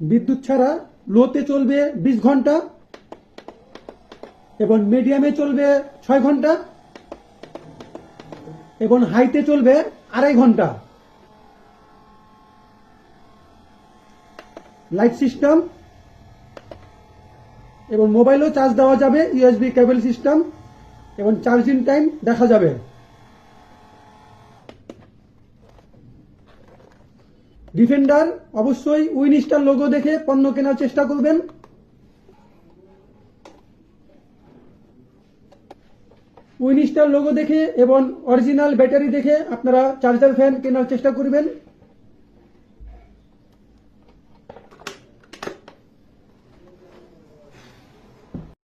বিদ্যুৎ ছাড়া লোতে চলবে বিশ ঘণ্টা। এবং মিডিয়ামে চলবে ছয় ঘণ্টা এবং হাইতে চলবে আড়াই ঘণ্টা। লাইট সিস্টেম এবং মোবাইলও চার্জ দেওয়া যাবে ইউএসবি কেবল সিস্টেম এবং চার্জিং টাইম দেখা যাবে। ডিফেন্ডার অবশ্যই উইনিস্টার লোগো দেখে পণ্য কেনার চেষ্টা করবেন। উইনিস্টার লোগো দেখে এবং অরিজিনাল ব্যাটারি দেখে আপনারা চার্জার ফ্যান কেনার চেষ্টা করবেন।